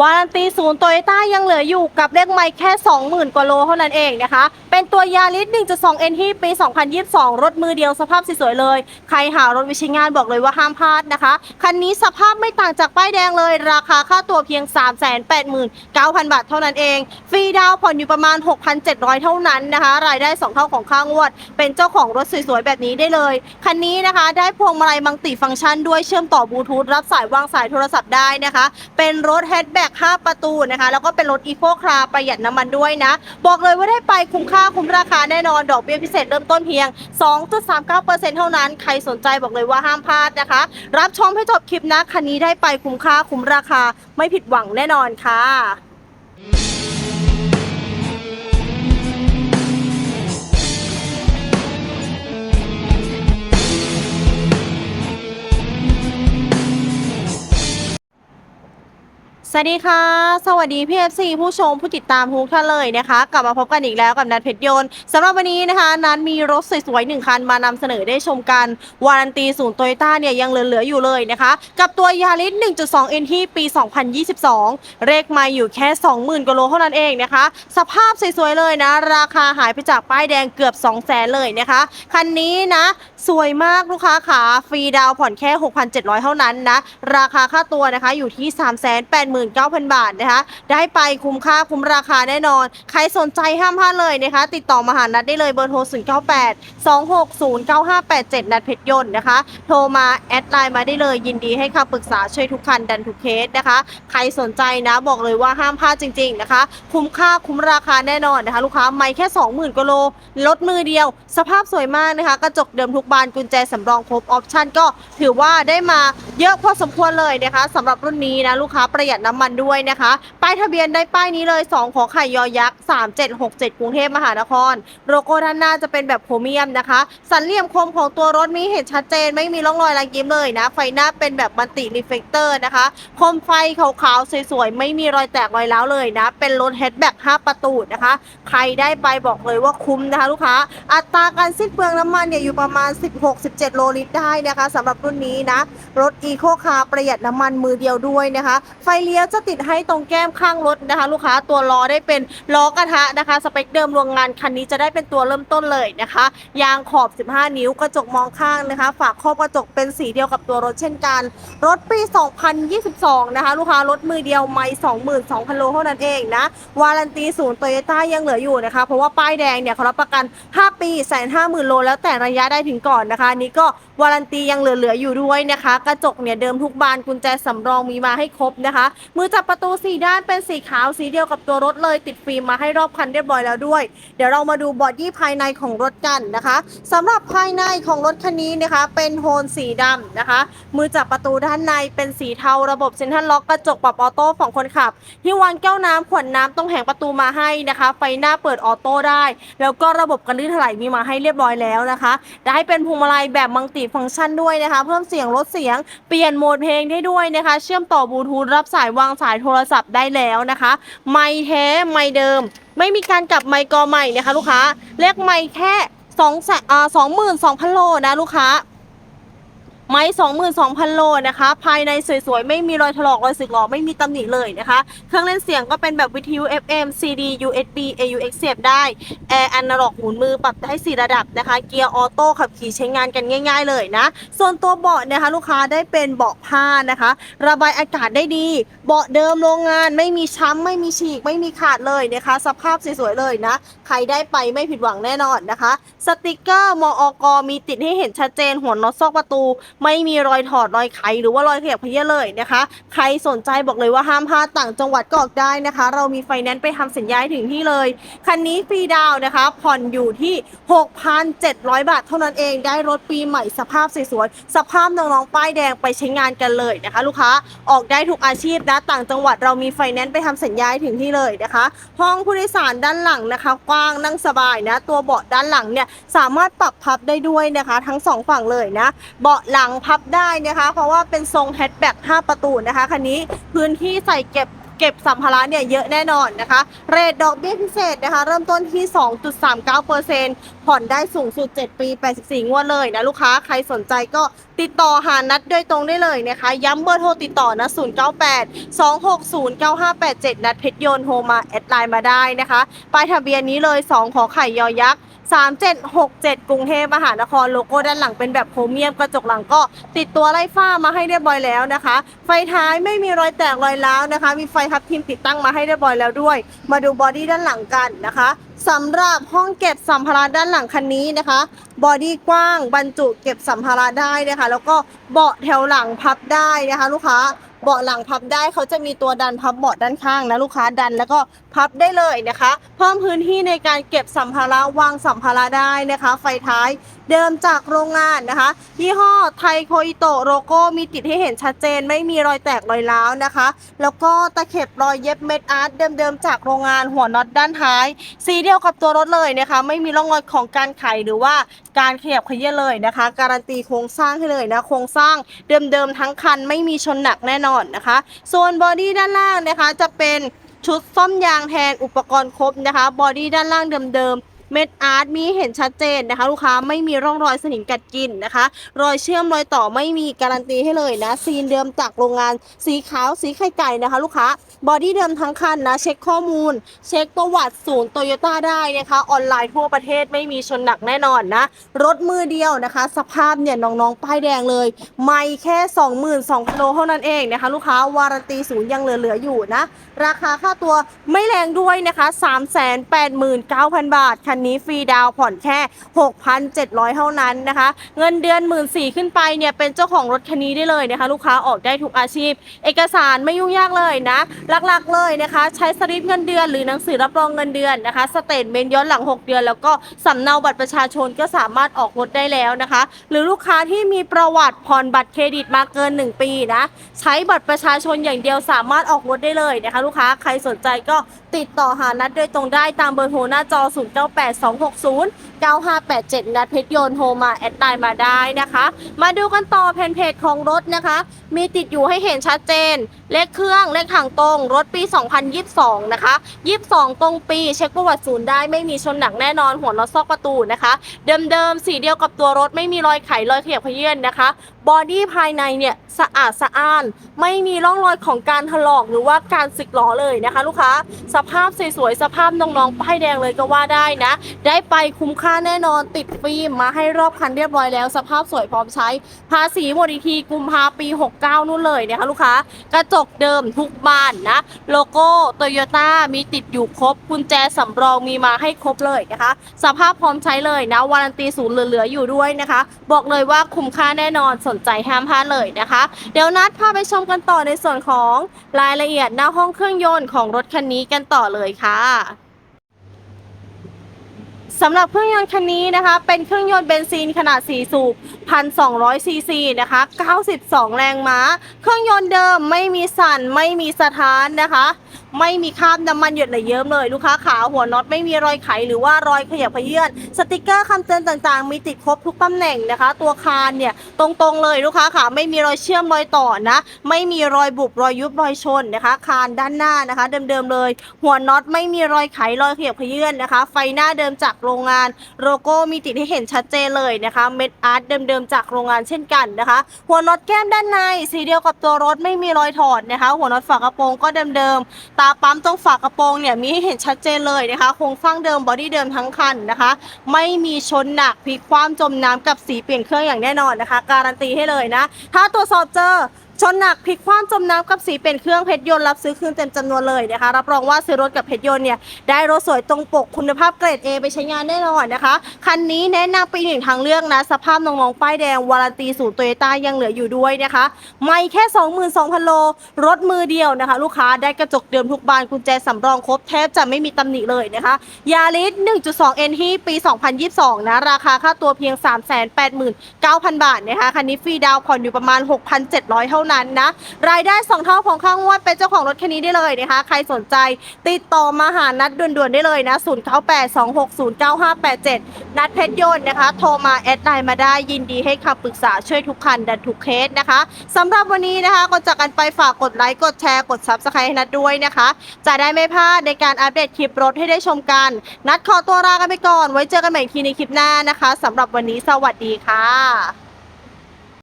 วารันตีศูนย์โตโยต้ายังเหลืออยู่กับเลขไมล์แค่ 20,000 กว่าโลเท่านั้นเองนะคะ เป็นตัวยาริส1.2 NT ปี 2022 รถมือเดียวสภาพสวยๆเลย ใครหารถวิชิงานบอกเลยว่าห้ามพลาดนะคะ คันนี้สภาพไม่ต่างจากป้ายแดงเลย ราคาค่าตัวเพียง 389,000 บาทเท่านั้นเอง ฟรีดาวผ่อนอยู่ประมาณ 6,700 เท่านั้นนะคะ รายได้ 2 เท่าของค่างวด เป็นเจ้าของรถสวยๆแบบนี้ได้เลย คันนี้นะคะ ได้พวงมาลัยมังติฟังก์ชันด้วยเชื่อมต่อบลูทูธรับสายวางสายโทรศัพท์ได้นะคะ เป็นรถแฮชแบก5ประตูนะคะ แล้วก็เป็นรถอีโคคาประหยัดน้ำมันด้วยนะ บอกเลยว่าได้ไปคุ้มค่าคุ้มราคาแน่นอน ดอกเบี้ยพิเศษเริ่มต้นเพียง 2.39%เท่านั้น ใครสนใจบอกเลยว่าห้ามพลาดนะคะ รับชมให้จบคลิปนะ คันนี้ได้ไปคุ้มค่าคุ้มราคาไม่ผิดหวังแน่นอนค่ะ สวัสดีค่ะ สวัสดีพี่เอฟซีผู้ชมผู้ติดตามทุกท่านเลยนะคะ กลับมาพบกันอีกแล้วกับนัดเพชรยนต์สำหรับวันนี้นะคะ นัดมีรถสวยๆหนึ่งคันมานำเสนอได้ชมกัน วารันตีศูนย์โตโยต้าเนี่ยยังเหลือๆอยู่เลยนะคะ กับตัวยาริส 1.2 NT ปี 2022 เลขไมาอยู่แค่ 20,000กว่าโลเท่านั้นเองนะคะ สภาพสวยๆเลยนะ ราคาหายไปจากป้ายแดงเกือบ 200,000เลยนะคะ คันนี้นะ สวยมากลูกค้าขาฟรีดาวผ่อนแค่ 6,700 เท่านั้นนะ ราคาค่าตัวนะคะอยู่ที่389,000 บาทนะคะ ได้ไปคุ้มค่าคุ้มราคาแน่นอน ใครสนใจห้ามพลาดเลยนะคะ ติดต่อมาหานัดได้เลยเบอร์โทร 098 260 9587 นัดเพชรยนต์นะคะ โทรมาแอดไลน์มาได้เลยยินดีให้คำปรึกษาช่วยทุกคันดันทุกเคสนะคะ ใครสนใจนะบอกเลยว่าห้ามพลาดจริง ๆนะคะ คุ้มค่าคุ้มราคาแน่นอนนะคะ ลูกค้าไม่แค่ 20,000กว่าโลลดมือเดียว สภาพสวยมากนะคะ กระจกเดิมทุกบานกุญแจสำรองครบออปชั่นก็ถือว่าได้มาเยอะพอสมควรเลยนะคะสำหรับรุ่นนี้นะลูกค้าประหยัดน้ำมันด้วยนะคะ ป้ายทะเบียนได้ป้ายนี้เลย 2 ขอไข่ยอยักษ์ 3767 กรุงเทพมหานคร โลโก้ด้านหน้าจะเป็นแบบโพรเมียมนะคะ สันเหลี่ยมคมของตัวรถมีเห็นชัดเจน ไม่มีร่องรอยรอยยิ้มเลยนะ ไฟหน้าเป็นแบบมัลติรีเฟกเตอร์นะคะ คมไฟขาวๆสวยๆ ไม่มีรอยแตกรอยร้าวเลยนะ เป็นรถแฮชแบ็ก5 ประตูนะคะ ใครได้ไปบอกเลยว่าคุ้มนะคะลูกค้า อัตราการสิ้นเปลืองน้ำมันเนี่ยอยู่ประมาณ 16-17 โลลิตรได้นะคะสำหรับรุ่นนี้นะ รถอีโคคาร์ประหยัดน้ำมันมือเดียวด้วยนะคะ ไฟเลี้ยวจะติดให้ตรงแก้มข้างรถนะคะ ลูกค้าตัวล้อได้เป็นล้อกระทะนะคะ สเปคเดิมโรงงานคันนี้จะได้เป็นตัวเริ่มต้นเลยนะคะ ยางขอบ 15 นิ้วกระจกมองข้างนะคะ ฝากครอบกระจกเป็นสีเดียวกับตัวรถเช่นกัน รถปี 2022 นะคะ ลูกค้ารถมือเดียวไม่22,000โลเท่านั้นเองนะวารันตีศูนย์โตโยต้ายังเหลืออยู่นะคะ เพราะว่าป้ายแดงเนี่ยเขารับประกัน 5 ปีแสนห้าหมื่นโลแล้วแต่ระยะได้ถึงก่อนนะคะนนี้ก็วารันตียังเหลือๆอยู่ด้วยนะคะ กระจกเนี่ยเดิมทุกบานกุญแจสำรองมีมาให้ครบนะคะมือจับประตูสีด้านเป็นสีขาวสีเดียวกับตัวรถเลยติดฟิล์มมาให้รอบคันเรียบร้อยแล้วด้วย เดี๋ยวเรามาดูบอดี้ภายในของรถกันนะคะสำหรับภายในของรถคันนี้นะคะ เป็นโทนสีดำนะคะ มือจับประตูด้านในเป็นสีเทาระบบเซ็นทรัลล็อกกระจกปรับออโต้ของคนขับที่วางแก้วน้ำขวดน้ำตรงแผงประตูมาให้นะคะ ไฟหน้าเปิดออโต้ได้ แล้วก็ระบบกันลื่นถลายมีมาให้เรียบร้อยแล้วนะคะได้เป็นพวงมาลัยแบบมัลติฟังก์ชันด้วยนะคะ เพิ่มเสียงลดเสียงเปลี่ยนโหมดเพลงได้ด้วยนะคะ เชื่อมต่อบลูทูธรับสายวางสายโทรศัพท์ได้แล้วนะคะ ไม่แท้ไม่เดิม ไม่มีการกลับไมค์กอใหม่นะคะลูกค้าเลขไมค์แค่สองแสนอ่าสองหมื่นสองพันโลนะลูกค้า ไม้ 22,000 โลนะคะ ภายในสวยๆ ไม่มีรอยถลอกรอยสึกหรอไม่มีตำหนิเลยนะคะ เครื่องเล่นเสียงก็เป็นแบบวิทยุ FM CD USB AUX เสียบได้ แอร์อนาล็อกหมุนมือปรับได้ 4 ระดับนะคะ เกียร์ออโต้ขับขี่ใช้งานกันง่าย ๆ เลยนะ ส่วนตัวเบาะนะคะ ลูกค้าได้เป็นเบาะผ้านะคะ ระบายอากาศได้ดี เบาะเดิมโรงงานไม่มีช้ำไม่มีฉีก ไม่มีขาดเลยนะคะ สภาพสวยๆเลยนะ ใครได้ไปไม่ผิดหวังแน่นอนนะคะ สติกเกอร์มอกมีติดให้เห็นชัดเจนหัวน็อตซอกประตูไม่มีรอยถอดรอยไขหรือว่ารอยขยับเขยื้เลยนะคะ ใครสนใจบอกเลยว่าห้ามพลาดต่างจังหวัดก็ออกได้นะคะ เรามีไฟแนนซ์ไปทำสัญญาถึงที่เลย คันนี้ฟรีดาวนะคะ ผ่อนอยู่ที่ 6,700 บาท เท่านั้นเองได้รถปีใหม่สภาพสวยๆสภาพน้องๆป้ายแดงไปใช้งานกันเลยนะคะ ลูกค้าออกได้ทุกอาชีพนะต่างจังหวัดเรามีไฟแนนซ์ไปทำสัญญาถึงที่เลยนะคะ ห้องผู้โดยสารด้านหลังนะคะ กว้างนั่งสบายนะ ตัวเบาะด้านหลังเนี่ยสามารถปรับพับได้ด้วยนะคะ ทั้งสองฝั่งเลยนะ เบาะหลังพับได้นะคะ เพราะว่าเป็นทรงแฮชแบ็ก5ประตูนะคะคันนี้พื้นที่ใส่เก็บเก็บสัมภาระเนี่ยเยอะแน่นอนนะคะ เรทดอกเบี้ยพิเศษนะคะ เริ่มต้นที่ 2.39%ผ่อนได้สูงสุด 7 ปี 84 งวดเลยนะ ลูกค้าใครสนใจก็ติดต่อหานัดโดยตรงได้เลยนะคะ ย้ำเบอร์โทรติดต่อนะ 098 260 9587 นัดเพชรยนโทรมาแอดไลน์มาได้นะคะป้ายทะเบียนนี้เลย 2 ขอไข่ยอยักษ์ 3767 กรุงเทพมหานครโลโก้ด้านหลังเป็นแบบโครเมียมกระจกหลังก็ติดตัวไล่ฝ้ามาให้เรียบร้อยแล้วนะคะ ไฟท้ายไม่มีรอยแตกรอยร้าวนะคะ มีไฟทับทิมติดตั้งมาให้เรียบร้อยแล้วด้วย มาดูบอดี้ด้านหลังกันนะคะสำหรับห้องเก็บสัมภาระด้านหลังคันนี้นะคะบอดี้กว้างบรรจุเก็บสัมภาระได้นะคะ แล้วก็เบาะแถวหลังพับได้นะคะ ลูกค้า เบาะหลังพับได้เขาจะมีตัวดันพับเบาะด้านข้างนะลูกค้าดันแล้วก็พับได้เลยนะคะ เพิ่มพื้นที่ในการเก็บสัมภาระวางสัมภาระได้นะคะ ไฟท้ายเดิมจากโรงงานนะคะยี่ห้อไทโคอิโตโลโก้มีติดให้เห็นชัดเจน ไม่มีรอยแตกรอยร้าวนะคะ แล้วก็ตะเข็บรอยเย็บเม็ดอาร์ตเดิมๆจากโรงงานหัวน็อตด้านท้าย สีเดียวกับตัวรถเลยนะคะ ไม่มีร่องรอยของการไขหรือว่าการขยับเขยื้เลยนะคะ การันตีโครงสร้างให้เลยนะโครงสร้างเดิมๆทั้งคันไม่มีชนหนักแน่นอนนะคะ ส่วนบอดี้ด้านล่างนะคะจะเป็นชุดซ่อมยางแทนอุปกรณ์ครบนะคะ บอดี้ด้านล่างเดิมๆ เม็ดอาร์ตมีเห็นชัดเจนนะคะ ลูกค้าไม่มีร่องรอยสนิมกัดกินนะคะ รอยเชื่อมรอยต่อไม่มีการันตีให้เลยนะ ซีนเดิมจากโรงงานสีขาวสีไข่ไก่นะคะ ลูกค้าบอดี้เดิมทั้งคันนะ เช็คข้อมูล เช็คประวัติศูนย์โตโยต้าได้นะคะ ออนไลน์ทั่วประเทศไม่มีชนหนักแน่นอนนะ รถมือเดียวนะคะ สภาพเนี่ยน้องๆป้ายแดงเลย ไม่แค่ 22,000โลเท่านั้นเองนะคะ ลูกค้าวารันตีศูนย์ยังเหลือๆอยู่นะ ราคาค่าตัวไม่แรงด้วยนะคะ 389,000 บาทคันนี้ฟรีดาวผ่อนแค่ 6,700 เท่านั้นนะคะ เงินเดือน1 4ื่นขึ้นไปเนี่ยเป็นเจ้าของรถคันนี้ได้เลยนะคะ ลูกค้าออกได้ทุกอาชีพ เอกสารไม่ยุ่งยากเลยนะหลักๆเลยนะคะ ใช้สลิปเงินเดือนหรือหนังสือรับรองเงินเดือนนะคะสเตทเมนต์ย้อนหลัง 6 เดือน แล้วก็สำเนาบัตรประชาชนก็สามารถออกรถได้แล้วนะคะ หรือลูกค้าที่มีประวัติผ่อนบัตรเครดิตมาเกิน 1 ปีนะใช้บัตรประชาชนอย่างเดียวสามารถออกรถได้เลยนะคะ ลูกค้าใครสนใจก็ติดต่อหานัดโดยตรงได้ตามเบอร์โทรหน้าจอ8 2 6 0 9587 นัดเพชรโยนโทรมาแอดไลน์มาได้นะคะ มาดูกันต่อแผ่นเพจของรถนะคะ มีติดอยู่ให้เห็นชัดเจน เลขเครื่องเลขถังตรง รถปี 2022 นะคะ 22 ตรงปี เช็คประวัติศูนย์ได้ไม่มีชนหนักแน่นอนหัวน็อตซอกประตูนะคะ เดิมๆสีเดียวกับตัวรถไม่มีรอยไขรอยเขียบเขยื่นนะคะบอดี้ภายในเนี่ยสะอาดสะอ้าน ไม่มีร่องรอยของการถลอกหรือว่าการสึกหรอเลยนะคะ ลูกค้า สภาพสวยๆสภาพน้องๆป้ายแดงเลยก็ว่าได้นะ ได้ไปคุ้มค่าแน่นอนติดฟิล์มมาให้รอบคันเรียบร้อยแล้ว สภาพสวยพร้อมใช้ ภาษีหมดอีกทีกุมภาปี 69 นู่นเลยนะคะลูกค้ากระจกเดิมทุกบานนะ โลโก้โตโยต้ามีติดอยู่ครบกุญแจสำรองมีมาให้ครบเลยนะคะ สภาพพร้อมใช้เลยนะวารันตีศูนย์เหลือๆอยู่ด้วยนะคะ บอกเลยว่าคุ้มค่าแน่นอนสนใจห้ามพลาดเลยนะคะ เดี๋ยวนัดพาไปชมกันต่อในส่วนของรายละเอียดหน้าห้องเครื่องยนต์ของรถคันนี้กันต่อเลยค่ะำหรับเครื่องยนต์คันนี้นะคะ เป็นเครื่องยนต์เบนซินขนาด 4 สูบ 1,200 ซีซีนะคะ 92 แรงม้า เครื่องยนต์เดิมไม่มีสั่น ไม่มีสะท้านนะคะ ไม่มีคราบน้ำมันหยดไหลเยิ้มเลย ลูกค้าขาหัวน็อตไม่มีรอยไขหรือว่ารอยขยับเขยื่อนสติกเกอร์คำเตือนต่างๆ มีติดครบทุกตำแหน่งนะคะ ตัวคานเนี่ยตรงๆเลยลูกค้าขาไม่มีรอยเชื่อมรอยต่อนะ ไม่มีรอยบุบรอยยุบรอยชนนะคะ คานด้านหน้านะคะ เดิมๆเลย หัวน็อตไม่มีรอยไขรอยขยับเขยื่อนนะคะ ไฟหน้าเดิมจากโรงงาน โลโก้มีติดให้เห็นชัดเจนเลยนะคะ เม็ดอาร์ตเดิมๆจากโรงงานเช่นกันนะคะ หัวน็อตแก้มด้านในสีเดียวกับตัวรถไม่มีรอยถอดนะคะ หัวน็อตฝากระโปรงก็เดิมๆตาปั๊มตรงฝากระโปรงเนี่ยมีให้เห็นชัดเจนเลยนะคะโครงสร้างเดิมบอดี้เดิมทั้งคันนะคะ ไม่มีชนหนักพลิกคว่ำจมน้ำกับสีเปลี่ยนเครื่องอย่างแน่นอนนะคะ การันตีให้เลยนะ ถ้าตรวจสอบเจอ ชนหนักพลิกคว่ำจมน้ำกับสีเป็นเครื่องเพชรยนต์รับซื้อคืนเต็มจำนวนเลยนะคะ รับรองว่าซื้อรถกับเพชรยนต์เนี่ยได้รถสวยตรงปกคุณภาพเกรด A ไปใช้งานแน่นอนนะคะ คันนี้แนะนำปีหนึ่งทางเลือกนะ สภาพน้องๆป้ายแดงวารันตีศูนย์โตโยต้ายังเหลืออยู่ด้วยนะคะ ไม่แค่ 22,000 โล รถมือเดียวนะคะ ลูกค้าได้กระจกเดิมทุกบานกุญแจสำรองครบแทบจะไม่มีตำหนิเลยนะคะยาริส 1.2 n ที่ปี 2022 นะราคาค่าตัวเพียง 389,000 บาทนะคะคันนี้ฟรีดาวผ่อนอยู่ประมาณ 6,700 เท่านั้นนะ รายได้2เท่าของข้างวดเป็นเจ้าของรถคันนี้ได้เลยนะคะ ใครสนใจติดต่อมาหานัดด่วนๆได้เลยนะ0982609587 นัดเพชรยนต์นะคะ โทรมาแอดไลน์มาได้ยินดีให้คำปรึกษาช่วยทุกคันดันทุกเคสนะคะสำหรับวันนี้นะคะก่อนจากกันไปฝากกดไลค์กดแชร์กด Subscribe ให้นัดด้วยนะคะ จะได้ไม่พลาดในการอัปเดตคลิปรถให้ได้ชมกัน นัดขอตัวลากันไปก่อน ไว้เจอกันใหม่อีกทีในคลิปหน้านะคะสำหรับวันนี้สวัสดีค่ะ